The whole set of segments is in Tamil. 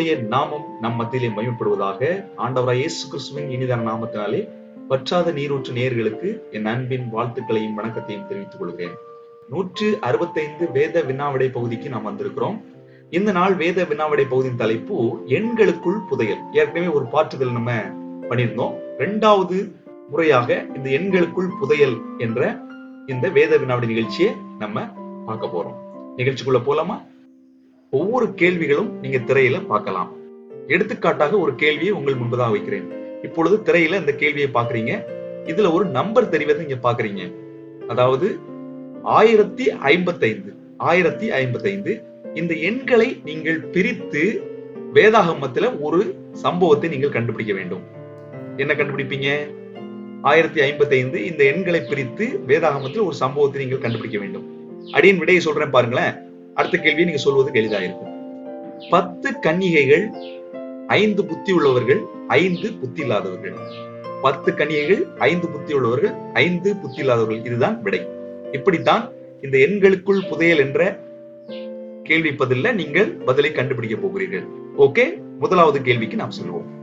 கர்த்தருடைய நாமம் நம் மத்தியிலே மையப்படுவதாக ஆண்டவராய் இயேசு கிறிஸ்துவின் இனிதான நாமத்தினாலே பற்றாத நீரூற்று நேர்களுக்கு என் அன்பின் வாழ்த்துக்களையும் வணக்கத்தையும் தெரிவித்துக் கொள்கிறேன். நூற்று அறுபத்தைந்து வேத வினாவிடை பகுதிக்கு நாம் வந்திருக்கிறோம். இந்த நாள் வேத வினாவிடை பகுதியின் தலைப்பு எண்களுக்குள் புதையல். ஏற்கனவே ஒரு பாற்றுதல் நம்ம பண்ணியிருந்தோம். இரண்டாவது முறையாக இந்த எண்களுக்குள் புதையல் என்ற இந்த வேத வினாவிடை நிகழ்ச்சியை நம்ம பார்க்க போறோம். நிகழ்ச்சிக்குள்ள போலாமா? ஒவ்வொரு கேள்விகளும் நீங்க திரையில பார்க்கலாம். எடுத்துக்காட்டாக ஒரு கேள்வியை உங்கள் முன்பதாக வைக்கிறேன். இப்பொழுது திரையில இந்த கேள்வியை பாக்குறீங்க இதுல ஒரு நம்பர் தெரிவதை நீங்க பாக்குறீங்க அதாவது ஆயிரத்தி ஐம்பத்தைந்து ஆயிரத்தி ஐம்பத்தைந்து. இந்த எண்களை நீங்கள் பிரித்து வேதாகமத்துல ஒரு சம்பவத்தை நீங்கள் கண்டுபிடிக்க வேண்டும். என்ன கண்டுபிடிப்பீங்க? ஆயிரத்தி ஐம்பத்தி ஐந்து இந்த எண்களை பிரித்து வேதாகமத்தில் ஒரு சம்பவத்தை நீங்கள் கண்டுபிடிக்க வேண்டும். அடியின் விடையை சொல்றேன் பாருங்களேன். அடுத்த கேள்வியை நீங்க சொல்வதற்கு எளிதா இருக்கும் பத்து கன்னிகைகள் ஐந்து புத்தி உள்ளவர்கள் ஐந்து புத்தி இல்லாதவர்கள். பத்து கன்னிகைகள் ஐந்து புத்தி உள்ளவர்கள் ஐந்து புத்தி இல்லாதவர்கள். இதுதான் விடை. இப்படித்தான் இந்த எண்களுக்குள் புதையல் என்ற கேள்வி பதில்ல நீங்கள் பதிலை கண்டுபிடிக்க போகிறீர்கள். ஓகே? முதலாவது கேள்விக்கு நாம் சொல்லுவோம்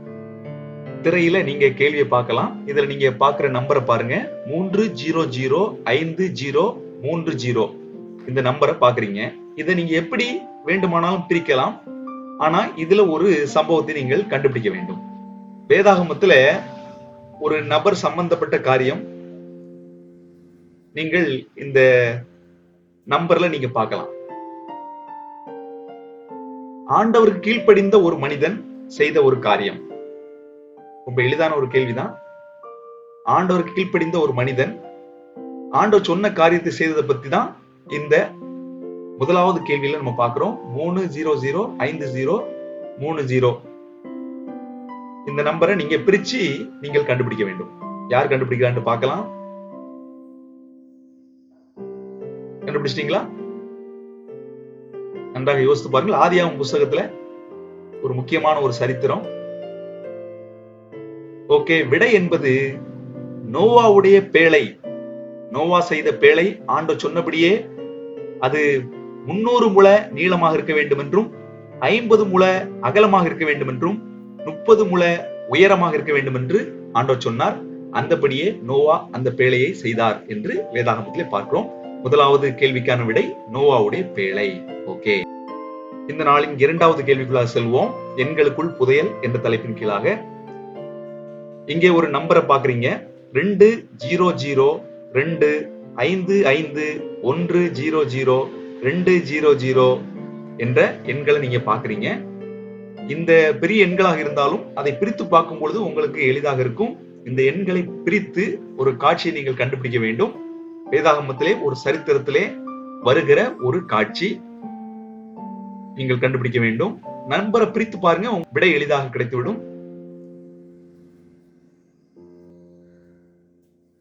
திரையில நீங்க கேள்வியை பார்க்கலாம். இதுல நீங்க பாக்குற நம்பரை பாருங்க. மூன்று ஜீரோ ஜீரோ ஐந்து ஜீரோ மூன்று ஜீரோ. இந்த நம்பரை பாக்குறீங்க. இதை நீங்க எப்படி வேண்டுமானாலும் பிரிக்கலாம். ஆனா இதுல ஒரு சம்பவத்தை நீங்கள் கண்டுபிடிக்க வேண்டும். வேதாகமத்துல ஒரு நபர் சம்பந்தப்பட்ட காரியம். நீங்கள் இந்த நம்பர்ல நீங்க பார்க்கலாம். ஆண்டவருக்கு கீழ்ப்படிந்த ஒரு மனிதன் செய்த ஒரு காரியம். ரொம்ப எளிதான ஒரு கேள்விதான். ஆண்டவருக்கு கீழ்ப்படிந்த ஒரு மனிதன் ஆண்டவர் சொன்ன காரியத்தை செய்ததை பத்தி தான் இந்த முதலாவது கேள்வியில நம்ம பாக்குறோம் மூணு ஜீரோ ஜீரோ ஐந்து ஜீரோ மூணு ஜீரோ. இந்த நம்பரை நீங்க பிரிச்சு நீங்கள் கண்டுபிடிக்க வேண்டும். யார் கண்டுபிடிக்கிறான்னு பார்க்கலாம். கண்டுபிடிச்சிட்டீங்களா? நன்றாக யோசித்து பாருங்கள். ஆதியாவும் புஸ்தகத்துல ஒரு முக்கியமான ஒரு சரித்திரம். ஓகே விடை என்பது நோவாவுடைய பேழை. நோவா செய்த பேழை ஆண்டு சொன்னபடியே அது முன்னூறு முள நீளமாக இருக்க வேண்டும் என்றும் ஐம்பது முள அகலமாக இருக்க வேண்டும் என்றும் முப்பது முள உயரமாக இருக்க வேண்டும் என்று ஆண்டோ சொன்னார். அந்தபடியே நோவா அந்த பேழையை செய்தார் என்று வேதாகமத்திலே பார்க்கிறோம். முதலாவது கேள்விக்கான விடை நோவாவுடைய பேழை. ஓகே. இந்த நாளின் இரண்டாவது கேள்விக்குள்ளாக செல்வோம். எண்களுக்குள் புதையல் என்ற தலைப்பின் கீழாக. இங்கே ஒரு நம்பரை பாக்குறீங்க ரெண்டு ஜீரோ ஜீரோ ரெண்டு ஐந்து ஐந்து ஒன்று ஜீரோ ஜீரோ ரெண்டு ஜீரோ ஜீரோ என்ற எண்களை நீங்க பாக்குறீங்க இந்த பெரிய எண்களாக இருந்தாலும் அதை பிரித்து பார்க்கும் பொழுது உங்களுக்கு எளிதாக இருக்கும். இந்த எண்களை பிரித்து ஒரு காட்சியை நீங்கள் கண்டுபிடிக்க வேண்டும். வேதாகமத்திலே ஒரு சரித்திரத்திலே வருகிற ஒரு காட்சி நீங்கள் கண்டுபிடிக்க வேண்டும். நண்பரை பிரித்து பாருங்க உங்க விடை எளிதாக கிடைத்துவிடும்.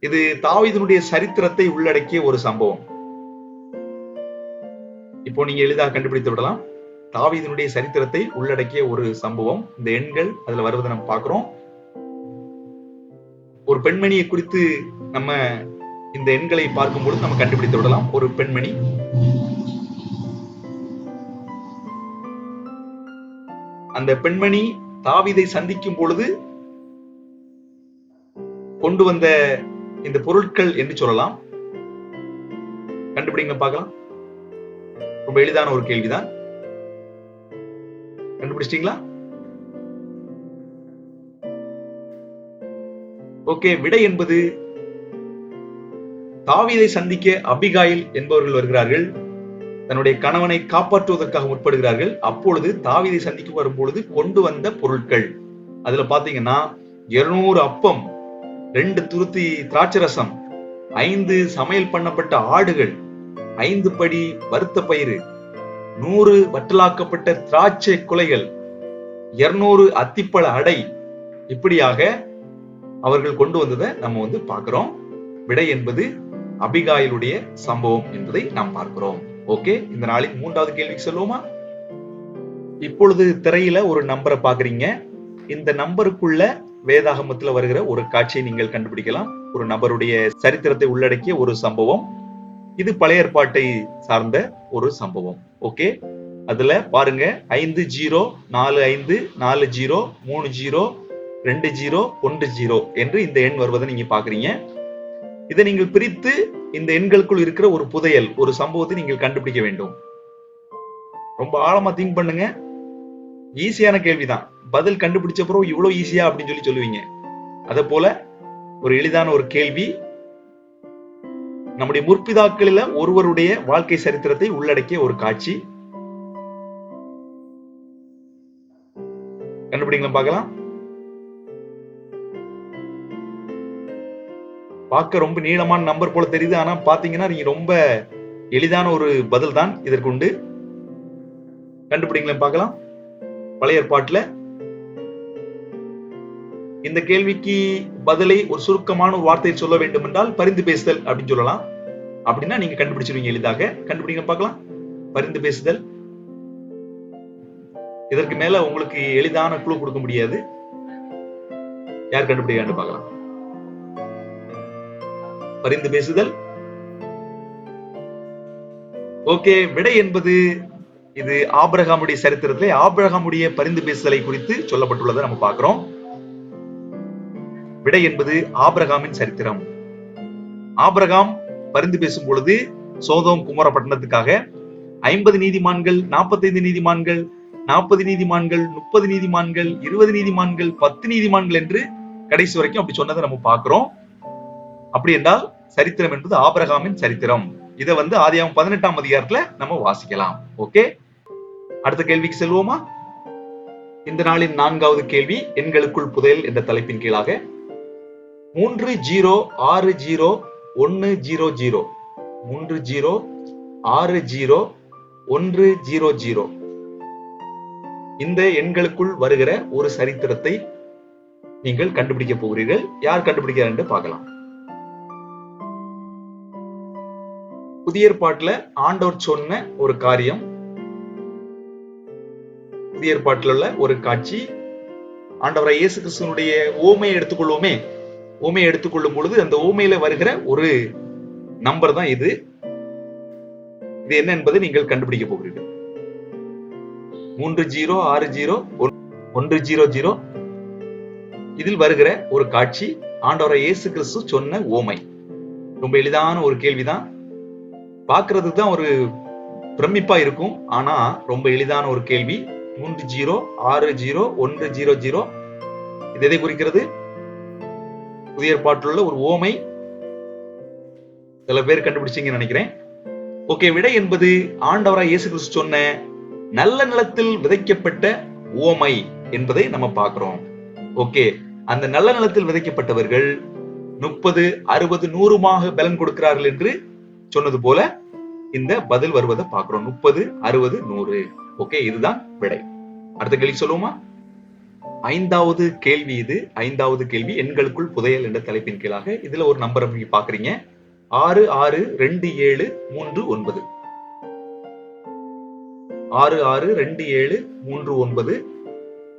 இது தாவீதனுடைய சரித்திரத்தை உள்ளடக்கிய ஒரு சம்பவம். இப்போ நீங்க எளிதாக கண்டுபிடித்து விடலாம். தாவீதனுடைய சரித்திரத்தை உள்ளடக்கிய ஒரு சம்பவம். இந்த எண்கள் அதுல வருவதை நம்ம பார்க்கிறோம். ஒரு பெண்மணியை குறித்து நம்ம இந்த எண்களை பார்க்கும் பொழுது நம்ம கண்டுபிடித்து விடலாம். ஒரு பெண்மணி. அந்த பெண்மணி தாவீதை சந்திக்கும் பொழுது கொண்டு வந்த இந்த பொருட்கள் என்று சொல்லலாம். கண்டுபிடிங்க பார்க்கலாம். ரொம்ப எளிதான ஒரு கேள்விதான். கண்டுபிடிச்சிட்டீங்களா? ஓகே விடை என்பது தாவீதை சந்திக்க அபிகாயில் என்பவர்கள் வருகிறார்கள். தன்னுடைய கணவனை காப்பாற்றுவதற்காக முற்படுகிறார்கள். அப்பொழுது தாவீதை சந்திக்க வரும்பொழுது கொண்டு வந்த பொருட்கள். அதுல பாத்தீங்கன்னா இருநூறு அப்பம் ரெண்டு துருத்தி திராட்சரசம் ஐந்து சமையல் பண்ணப்பட்ட ஆடுகள் ஐந்து படி வறுத்த பயிறு நூறு வட்டலாக்கப்பட்ட திராட்சை குலைகள் இருநூறு அத்திப்பழ அடை. இப்படியாக அவர்கள் கொண்டு வந்ததை நம்ம வந்து பார்க்கிறோம். விடை என்பது அபிகாயிலுடைய சம்பவம் என்பதை நாம் பார்க்கிறோம். ஓகே இந்த நாளின் மூன்றாவது கேள்விக்கு சொல்லுவோமா இப்பொழுது திரையில ஒரு நம்பரை பாக்குறீங்க இந்த நம்பருக்குள்ள வேதாகமத்துல வருகிற ஒரு காட்சியை நீங்கள் கண்டுபிடிக்கலாம். ஒரு நபருடைய சரித்திரத்தை உள்ளடக்கிய ஒரு சம்பவம். இது பழைய ஏற்பாட்டை சார்ந்த ஒரு சம்பவம். ஓகே? அதுல பாருங்க. ஐந்து ஜீரோ நாலு ஐந்து நாலு ஜீரோ மூணு ஜீரோ ரெண்டு ஜீரோ ஒன்று ஜீரோ என்று இந்த எண் வருவதை நீங்க பாக்குறீங்க. இதை நீங்கள் பிரித்து இந்த எண்களுக்குள் இருக்கிற ஒரு புதையல் ஒரு சம்பவத்தை நீங்கள் கண்டுபிடிக்க வேண்டும். ரொம்ப ஆழமா திங்க் பண்ணுங்க. ஈஸியான கேள்விதான். பதில் கண்டுபிடிச்ச பிறகு இவ்வளவு ஈஸியா அப்படின்னு சொல்லி சொல்லுவீங்க. அதே போல ஒரு எளிதான ஒரு கேள்வி. நம்முடைய முற்பிதாக்களில ஒருவருடைய வாழ்க்கை சரித்திரத்தை உள்ளடக்கிய ஒரு காட்சி. கண்டுபிடிங்களா பார்க்கலாம். பார்க்க ரொம்ப நீளமான நம்பர் போல தெரியுது. ஆனா பாத்தீங்கன்னா நீங்க ரொம்ப எளிதான ஒரு பதில் தான் இதற்கு உண்டு கண்டுபிடிங்களேன் பார்க்கலாம். பழைய ஏற்பாட்டுல இந்த கேள்விக்கு பதிலை ஒரு சுருக்கமான ஒரு வார்த்தை சொல்ல வேண்டும் என்றால் பரிந்து பேசுதல் அப்படின்னு சொல்லலாம். அப்படின்னா நீங்க கண்டுபிடிச்சிருவீங்க எளிதாக. கண்டுபிடிங்க பார்க்கலாம். பரிந்து பேசுதல். இதற்கு மேல உங்களுக்கு எளிதான குழு கொடுக்க முடியாது. யார் கண்டுபிடிக்கான்னு பார்க்கலாம். பரிந்து பேசுதல். ஓகே விடை என்பது இது ஆபிரகாமுடைய சரித்திரத்திலே ஆபிரகாமுடைய பரிந்து பேசுதலை குறித்து சொல்லப்பட்டுள்ளதை நம்ம பார்க்கிறோம். விடை என்பது ஆபிரகாமின் சரித்திரம். ஆபிரகாம் பரிந்து பேசும் பொழுது சோதோம் குமார பட்டணத்துக்காக ஐம்பது நீதிமான்கள் நாற்பத்தைந்து நீதிமான்கள் நாற்பது நீதிமான்கள் முப்பது நீதிமான்கள் இருபது நீதிமான்கள் பத்து நீதிமான்கள் என்று கடைசி வரைக்கும் அப்படி சொன்னதை நம்ம பார்க்கிறோம். அப்படி என்றால் சரித்திரம் என்பது ஆபிரகாமின் சரித்திரம். இதை வந்து ஆதியாம் பதினெட்டாம் அதிகாரத்துல நம்ம வாசிக்கலாம். ஓகே? அடுத்த கேள்விக்கு செல்வோமா? இந்த நாளின் நான்காவது கேள்வி எண்களுக்குள் புதையல் என்ற தலைப்பின் கீழாக மூன்று ஜீரோ ஆறு ஜீரோ ஒன்னு ஜீரோ ஜீரோ. மூன்று ஜீரோ ஆறு ஜீரோ ஒன்று ஜீரோ ஜீரோ. இந்த எண்களுக்குள் வருகிற ஒரு சரித்திரத்தை நீங்கள் கண்டுபிடிக்க போகிறீர்கள். யார் கண்டுபிடிக்கிறார் என்று பார்க்கலாம். புதிய ஏற்பாட்டுல ஆண்டவர் சொன்ன ஒரு காரியம். புதிய ஏற்பாட்டில் உள்ள ஒரு காட்சி. ஆண்டவரை இயேசு கிறிஸ்துவனுடைய ஓமையை எடுத்துக்கொள்வோமே. ஓமையை எடுத்துக்கொள்ளும் பொழுது அந்த ஓமையில வருகிற ஒரு நம்பர் தான் இது. இது என்ன என்பதை நீங்கள் கண்டுபிடிக்க போகிறீர்கள். மூன்று ஜீரோ ஆறு ஜீரோ ஒன்று ஜீரோ ஜீரோ. இதில் வருகிற ஒரு காட்சி ஆண்டவரை இயேசு கிறிஸ்து சொன்ன ஓமை ரொம்ப எளிதான ஒரு கேள்விதான். பாக்குறதுக்கு தான் ஒரு பிரமிப்பா இருக்கும். ஆனா ரொம்ப எளிதான ஒரு கேள்வி. மூன்று ஜீரோ ஆறு ஜீரோ ஒன்று ஜீரோ ஜீரோ. இது எதை குறிக்கிறது? புதிய ஏற்பாட்டிலுள்ள ஒரு ஓமை சில பேர் கண்டுபிடிச்சீங்கன்னு நினைக்கிறேன். ஓகே விடை என்பது ஆண்டவராய் இயேசு கிறிஸ்து சொன்ன நல்ல நிலத்தில் விதைக்கப்பட்ட ஓமை என்பதை நம்ம பார்க்கிறோம். ஓகே அந்த நல்ல நிலத்தில் விதைக்கப்பட்டவர்கள் முப்பது அறுபது நூறுமாக பலன் கொடுக்கிறார்கள் என்று சொன்னது போல இந்த பதில் வருவதை பார்க்கிறோம். முப்பது அறுபது நூறு. ஓகே இதுதான் விடை. அடுத்த கேள்வி சொல்லுவோமா? ஐந்தாவது கேள்வி இது. ஐந்தாவது கேள்வி எண்களுக்குள் புதையல் என்ற தலைப்பின் கீழாக. இதுல ஒரு நம்பரை நீங்க பாக்குறீங்க. ஆறு ஆறு ரெண்டு ஏழு மூன்று ஒன்பது. ஆறு ஆறு ரெண்டு ஏழு மூன்று ஒன்பது.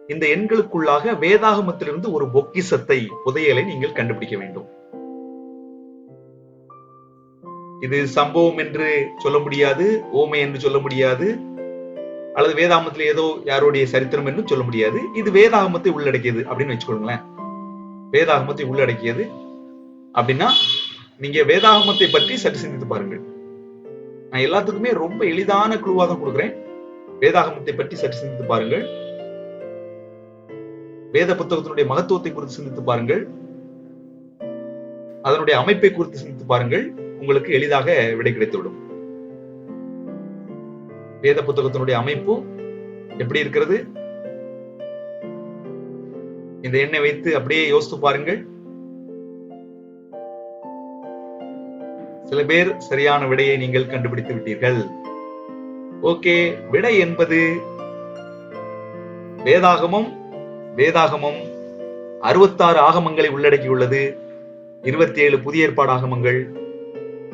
இந்த எண்களுக்குள்ளாக வேதாகமத்திலிருந்து ஒரு பொக்கிசத்தை புதையலை நீங்கள் கண்டுபிடிக்க வேண்டும். இது சம்பவம் என்று சொல்ல முடியாது ஓமை என்று சொல்ல முடியாது. அல்லது வேதாகமத்துல ஏதோ யாருடைய சரித்திரம் என்று சொல்ல முடியாது. இது வேதாகமத்தை உள்ளடக்கியது அப்படின்னு வச்சுக்கோங்களேன். வேதாகமத்தை உள்ளடக்கியது அப்படின்னா நீங்க வேதாகமத்தை பற்றி சற்று சிந்தித்து பாருங்கள். நான் எல்லாத்துக்குமே ரொம்ப எளிதான குழுவாக தான் கொடுக்குறேன். வேதாகமத்தை பற்றி சற்று சிந்தித்து பாருங்கள். வேத புத்தகத்தினுடைய மகத்துவத்தை குறித்து சிந்தித்து பாருங்கள். அதனுடைய அமைப்பை குறித்து சிந்தித்து பாருங்கள். உங்களுக்கு எளிதாக விடை கிடைத்துவிடும். வேத புத்தகத்தினுடைய அமைப்பு எப்படி இருக்கிறது? இந்த எண்ணை வைத்து அப்படியே யோசித்து பாருங்கள். சில பேர் சரியான விடையை நீங்கள் கண்டுபிடித்து விட்டீர்கள். ஓகே விடை என்பது வேதாகமம் வேதாகமம் அறுபத்தாறு ஆகமங்களை உள்ளடக்கியுள்ளது. இருபத்தி ஏழு புதிய ஏற்பாடு ஆகமங்கள்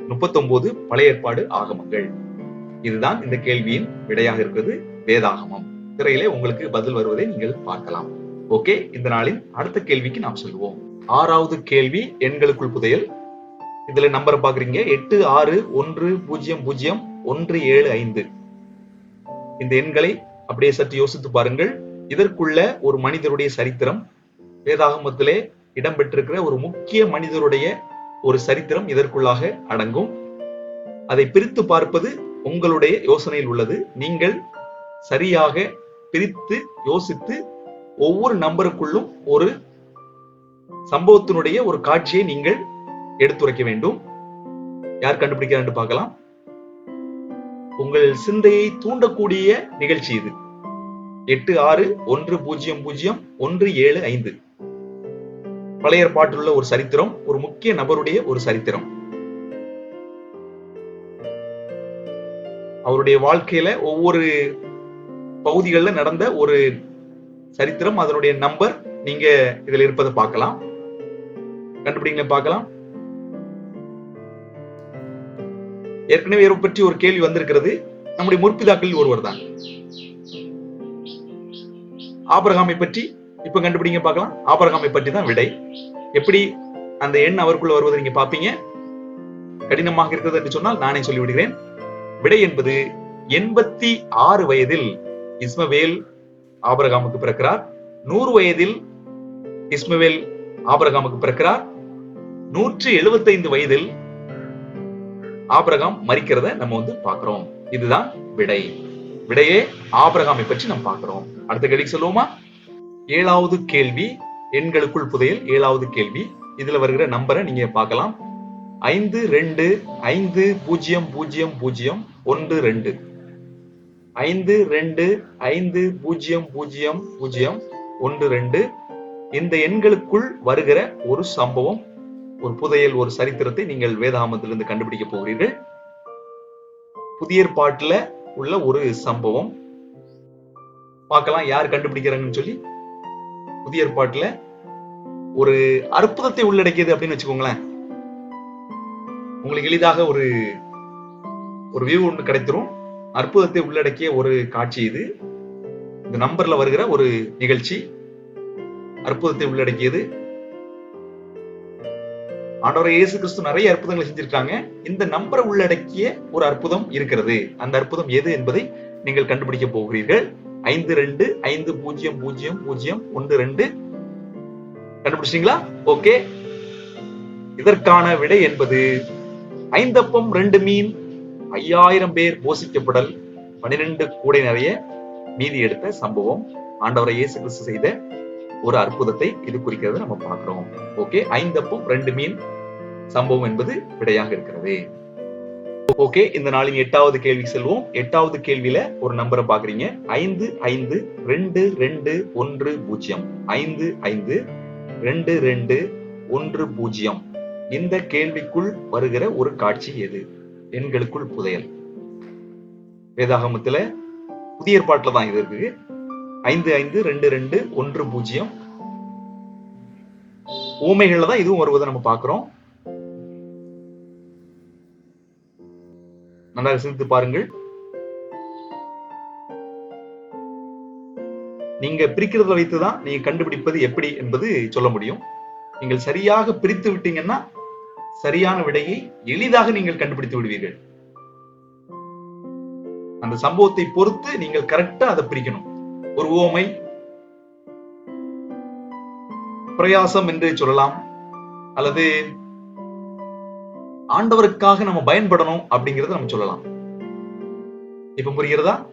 முப்பத்தொன்பது பழைய ஏற்பாடு ஆகமங்கள். இதுதான் இந்த கேள்வியின் விடையாக இருக்கிறது. வேதாகமம். திரையிலே உங்களுக்கு பதில் வருவதை நீங்கள் பார்க்கலாம். ஓகே இந்த நாளின் அடுத்த கேள்விக்கு நாம் செல்வோம். ஆறாவது கேள்வி எண்களுக்குள் புதையல். இதுல நம்பர் பாக்குறீங்க எட்டு ஆறு ஒன்று பூஜ்ஜியம் பூஜ்ஜியம் ஒன்று ஏழு ஐந்து. இந்த எண்களை அப்படியே சற்று யோசித்து பாருங்கள். இதற்குள்ள ஒரு மனிதருடைய சரித்திரம் வேதாகமத்திலே இடம்பெற்றிருக்கிற ஒரு முக்கிய மனிதருடைய ஒரு சரித்திரம் இதற்குள்ளாக அடங்கும். அதை பிரித்து பார்ப்பது உங்களுடைய யோசனையில் உள்ளது. நீங்கள் சரியாக பிரித்து யோசித்து ஒவ்வொரு நம்பருக்குள்ளும் ஒரு சம்பவத்தினுடைய ஒரு காட்சியை நீங்கள் எடுத்துரைக்க வேண்டும். யார் கண்டுபிடிக்கிறான்னு பார்க்கலாம். உங்கள் சிந்தையை தூண்டக்கூடிய நிகழ்ச்சி இது. எட்டு ஆறு ஒன்று பூஜ்ஜியம் பூஜ்ஜியம் ஒன்று ஏழு ஐந்து. பழைய பாட்டுள்ள ஒரு சரித்திரம் ஒரு முக்கிய நபருடைய ஒரு சரித்திரம். அவருடைய வாழ்க்கையில ஒவ்வொரு பகுதிகளில் நடந்த ஒரு சரித்திரம் அதனுடைய நம்பர் நீங்க இதுல இருப்பதை பார்க்கலாம். கண்டுபிடிங்களை பார்க்கலாம். ஏற்கனவே இவரை பற்றி ஒரு கேள்வி வந்திருக்கிறது. நம்முடைய முற்பிதாக்களில் ஒருவர் தான். ஆபரகாமை பற்றி இப்ப கண்டுபிடிங்க பார்க்கலாம். ஆபரகாமை பற்றி தான் விடை. எப்படி அந்த எண் அவருக்குள்ள வருவதை நீங்க பாப்பீங்க கடினமாக இருக்கிறது என்று சொன்னால் நானே சொல்லிவிடுகிறேன். விடை என்பது எண்பத்தி ஆறு வயதில் இஸ்மவேல் ஆபரகாமுக்கு பிறக்கிறார். நூறு வயதில் இஸ்மவேல் ஆபரகாமுக்கு பிறக்கிறார். நூற்றி எழுபத்தைந்து வயதில் ஆபரகாம் மறிக்கிறத நம்ம வந்து பார்க்கிறோம். இதுதான் விடை. விடையே ஆபரகாமை பற்றி நம்ம பார்க்கிறோம். அடுத்த கேள்வி சொல்லுவோமா? ஏழாவது கேள்வி எண்களுக்குள் புதையல் ஏழாவது கேள்வி. இதுல வருகிற நம்பரை நீங்க பார்க்கலாம். ஐந்து ரெண்டு ஐந்து பூஜ்ஜியம் பூஜ்ஜியம் பூஜ்ஜியம் ஒன்று ரெண்டு. ஐந்து ரெண்டு ஐந்து பூஜ்ஜியம் பூஜ்ஜியம் பூஜ்ஜியம் ஒன்று ரெண்டு. இந்த எண்களுக்குள் வருகிற ஒரு சம்பவம் ஒரு புதையல் ஒரு சரித்திரத்தை நீங்கள் வேதாமத்திலிருந்து கண்டுபிடிக்க போகிறீர்கள். புதிய ஏற்பாட்டில் உள்ள ஒரு சம்பவம். பார்க்கலாம் யார் கண்டுபிடிக்கிறாங்கன்னு சொல்லி. புதிய ஏற்பாட்டில் ஒரு அற்புதத்தை உள்ளடக்கியது அப்படின்னு வச்சுக்கோங்களேன். உங்களுக்கு எளிதாக ஒரு ஒரு வியூ ஒன்று கிடைத்திரும். அற்புதத்தை உள்ளடக்கிய ஒரு காட்சி இது. இந்த நம்பர்ல வருகிற ஒரு நிகழ்ச்சி. அற்புதத்தை உள்ளடக்கியது. ஆண்டவர் இயேசு கிறிஸ்து நிறைய அற்புதங்களை செஞ்சிருக்காங்க. இந்த நம்பரை உள்ளடக்கிய ஒரு அற்புதம் இருக்கிறது. அந்த அற்புதம் எது என்பதை நீங்கள் கண்டுபிடிக்க போகிறீர்கள். ஐந்து ரெண்டு ஐந்து பூஜ்ஜியம் பூஜ்ஜியம் பூஜ்ஜியம் ஒன்று ரெண்டு. கண்டுபிடிச்சிங்களா ஓகே. இதற்கான விடை என்பது ஐந்தப்பம் ரெண்டு மீன் ஐயாயிரம் பேர் போஷிக்கப்படல் பனிரெண்டு கூடை நிறைய மீதி எடுத்த சம்பவம் ஆண்டவரை இயேசு கிறிஸ்து செய்த ஒரு அற்புதத்தை இது குறிக்கிறது நம்ம பார்க்கிறோம். ஓகே ஐந்தப்பம் ரெண்டு மீன் சம்பவம் என்பது விடையாக இருக்கிறது. ஓகே இந்த நாளின் எட்டாவது கேள்வி செல்வோம். எட்டாவது கேள்வியில ஒரு நம்பரை பாக்குறீங்க ஐந்து ஐந்து ரெண்டு ரெண்டு ஒன்று பூஜ்ஜியம். ஐந்து ஐந்து ரெண்டு ரெண்டு ஒன்று பூஜ்ஜியம். இந்த கேள்விக்குள் வருகிற ஒரு காட்சி எது? எண்களுக்குள் புதையல். வேதாகமத்துல புதிய ஏற்பாட்டில் தான் இது இருக்கு ஐந்து ஐந்து ரெண்டு ரெண்டு ஒன்று பூஜ்ஜியம். ஊமைகள்ல தான் இதுவும் வருவதை நம்ம பார்க்கிறோம். நன்றாக சிந்தித்து பாருங்கள். நீங்க பிரிக்கிறத வைத்துதான் நீங்க கண்டுபிடிப்பது எப்படி என்பது சொல்ல முடியும். நீங்கள் சரியாக பிரித்து விட்டீங்கன்னா சரியான விடையை எளிதாக நீங்கள் கண்டுபிடித்து விடுவீர்கள். அந்த சம்பவத்தை பொறுத்து நீங்கள் கரெக்டா அதை பிரிக்கணும். ஒரு ஓமை பிரயாசம் என்று சொல்லலாம். அல்லது ஆண்டவருக்காக நம்ம பயன்படணும் அப்படிங்கறத நம்ம சொல்லலாம். இப்ப புரிகிறதா?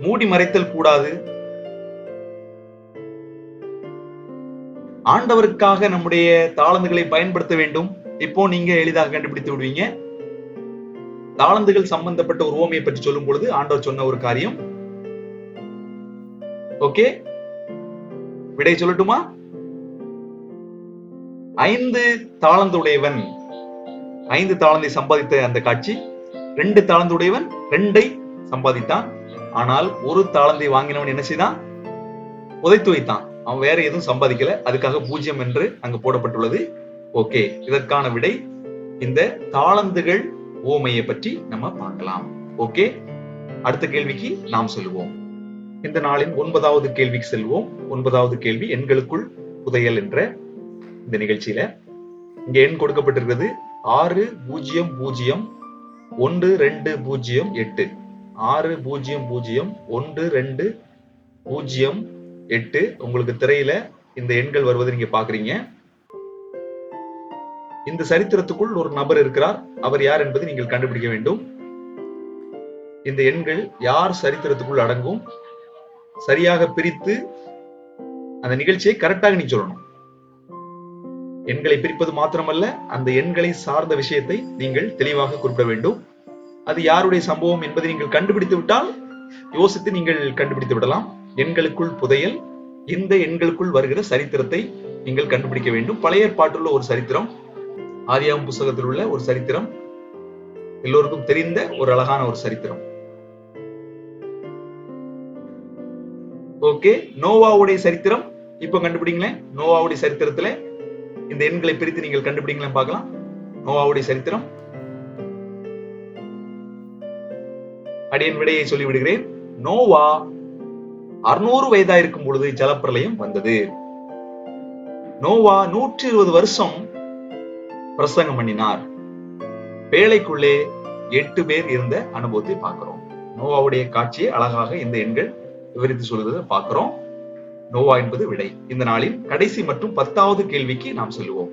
மூடி மறைத்தல் கூடாது. ஆண்டவருக்காக நம்முடைய தாளந்துகளை பயன்படுத்த வேண்டும். இப்போ நீங்க எளிதாக கண்டுபிடித்து விடுவீங்க. தாளந்துகள் சம்பந்தப்பட்ட ஒரு ஓமையை பற்றி சொல்லும் பொழுது ஆண்டவர் சொன்ன ஒரு காரியம். ஓகே? விடை சொல்லட்டுமா? ஐந்து தாளந்துடையவன். ஐந்து தாளந்தை சம்பாதித்த அந்த காட்சி. ரெண்டு தாளந்துடையவன் ரெண்டை சம்பாதித்தான். ஆனால் ஒரு தாளந்தை வாங்கினவன் என்ன செய்தான்? உதைத்து வைத்தான். அவன் வேற எதுவும் சம்பாதிக்கல. அதுக்காக பூஜ்ஜியம் என்று அங்கு போடப்பட்டுள்ளது. ஓகே. இதற்கான விடை இந்த தாளந்துகள் ஓமையை பற்றி நம்ம பார்க்கலாம். ஓகே. அடுத்த கேள்விக்கு நாம் செல்வோம். இந்த நாளின் ஒன்பதாவது கேள்விக்கு செல்வோம். ஒன்பதாவது கேள்வி எண்களுக்குள் புதையல் என்ற இந்த நிகழ்ச்சியில. இங்க எண் கொடுக்கப்பட்டிருக்கிறது. ஆறு பூஜ்ஜியம் பூஜ்ஜியம் ஒன்று ரெண்டு பூஜ்ஜியம் எட்டு. ஆறு பூஜ்ஜியம் பூஜ்ஜியம் ஒன்று ரெண்டு பூஜ்ஜியம் எட்டு உங்களுக்கு திரையில இந்த எண்கள் வருவதை நீங்க பாக்குறீங்க. இந்த சரித்திரத்துக்குள் ஒரு நபர் இருக்கிறார். அவர் யார் என்பதை நீங்கள் கண்டுபிடிக்க வேண்டும். இந்த எண்கள் யார் சரித்திரத்துக்குள் அடங்கும்? சரியாக பிரித்து அந்த நிகழ்ச்சியை கரெக்டாக நீ சொல்லணும். எண்களை பிரிப்பது மாத்திரமல்ல அந்த எண்களை சார்ந்த விஷயத்தை நீங்கள் தெளிவாக குறிப்பிட வேண்டும். அது யாருடைய சம்பவம் என்பதை நீங்கள் கண்டுபிடித்து விட்டால் யோசித்து நீங்கள் கண்டுபிடித்து விடலாம். எண்களுக்குள் புதையல் இந்த எண்களுக்குள் வருகிற சரித்திரத்தை நீங்கள் கண்டுபிடிக்க வேண்டும். பழைய ஏற்பாட்டுள்ள ஒரு சரித்திரம் ஆதியாம் புஸ்தகத்தில் உள்ள ஒரு சரித்திரம் எல்லோருக்கும் தெரிந்த ஒரு அழகான ஒரு சரித்திரம். ஓகே நோவாவுடைய சரித்திரம் இப்ப கண்டுபிடிங்களேன். நோவாவுடைய சரித்திரத்துல இந்த எண்களை பிரித்து நீங்கள் கண்டுபிடிங்களேன் பார்க்கலாம். நோவாவுடைய சரித்திரம். அடியன் விடையை சொல்லி விடுகிறேன் நோவா அறுநூறு வயதா இருக்கும் பொழுது ஜலப்பிரளயம் வந்தது. நோவா நூற்றி இருபது வருஷம் பிரசங்கம் பண்ணினார். வேலைக்குள்ளே எட்டு பேர் இருந்த அனுபவத்தை பார்க்கிறோம். நோவாவுடைய காட்சியை அழகாக இந்த எண்கள் விவரித்து சொல்வதை பார்க்கிறோம். நோவா என்பது விடை. இந்த நாளில் கடைசி மற்றும் பத்தாவது கேள்விக்கு நாம் செல்வோம்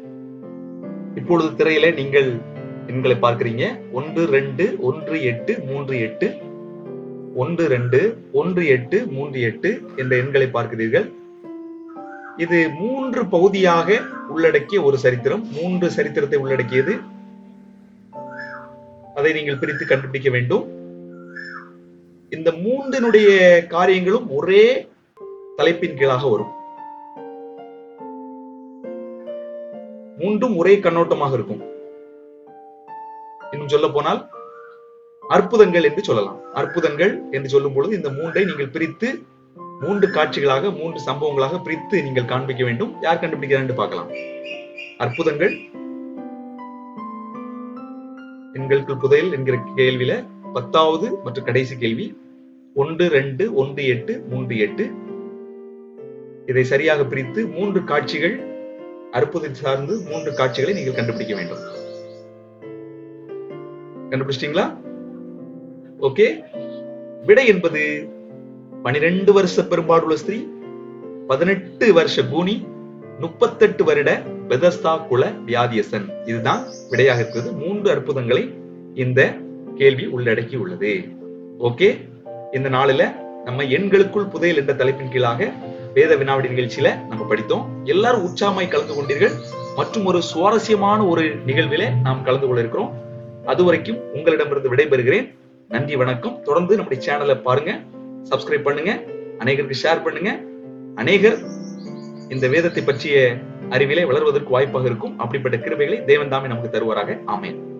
இப்பொழுது திரையில நீங்கள் எண்களை பார்க்கிறீங்க. ஒன்று ரெண்டு ஒன்று எட்டு மூன்று எட்டு. ஒன்று ரெண்டு ஒன்று எட்டு மூன்று எட்டு என்ற எண்களை பார்க்கிறீர்கள். இது மூன்று பகுதியாக உள்ளடக்கிய ஒரு சரித்திரம். மூன்று சரித்திரத்தை உள்ளடக்கியது. அதை நீங்கள் பிரித்து கண்டுபிடிக்க வேண்டும். இந்த மூன்றினுடைய காரியங்களும் ஒரே தலைப்பின் கீழாக வரும். மூன்றும் ஒரே கண்ணோட்டமாக இருக்கும். இன்னும் சொல்ல போனால் அற்புதங்கள் என்று சொல்லலாம். அற்புதங்கள் என்று சொல்லும் பொழுது இந்த மூன்றை நீங்கள் பிரித்து மூன்று காட்சிகளாக மூன்று சம்பவங்களாக பிரித்து நீங்கள் காண்பிக்க வேண்டும். யார் கண்டுபிடிக்கிறார் என்று பார்க்கலாம். அற்புதங்கள் எங்களுக்கு புதையல் என்கிற கேள்வியில பத்தாவது மற்றும் கடைசி கேள்வி. ஒன்று ரெண்டு ஒன்று எட்டு மூன்று எட்டு. இதை சரியாக பிரித்து மூன்று காட்சிகள் அற்புதத்தை சார்ந்து மூன்று காட்சிகளை நீங்கள் கண்டுபிடிக்க வேண்டும். கண்டுபிடிச்சிட்டீங்களா? ஓகே? விடை என்பது பனிரெண்டு வருஷ பெரும்பாடுள்ள ஸ்திரீ பதினெட்டு வருஷ பூனி முப்பத்தெட்டு வருட பெதஸ்தா குல வியாதியசன். இதுதான் விடையாக இருக்கிறது. மூன்று அற்புதங்களை இந்த கேள்வி உள்ளடக்கி உள்ளது ஓகே? இந்த நாளில நம்ம எண்களுக்குள் புதையல் என்ற தலைப்பின் கீழாக வேத வினாவடி நிகழ்ச்சியில நம்ம படித்தோம். எல்லாரும் உற்சாகமாய் கலந்து கொண்டீர்கள். மற்றும் ஒரு சுவாரஸ்யமான ஒரு நிகழ்வில நாம் கலந்து கொள்ள இருக்கிறோம். அதுவரைக்கும் உங்களிடமிருந்து விடைபெறுகிறேன். நன்றி வணக்கம். தொடர்ந்து நம்முடைய சேனலை பாருங்க சப்ஸ்கிரைப் பண்ணுங்க அநேகருக்கு ஷேர் பண்ணுங்க. அநேகர் இந்த வேதத்தை பற்றிய அறிவிலே வளர்வதற்கு வாய்ப்பாக இருக்கும். அப்படிப்பட்ட கிருபைகளை தேவன் தாமே நமக்கு தருவாராக. ஆமேன்.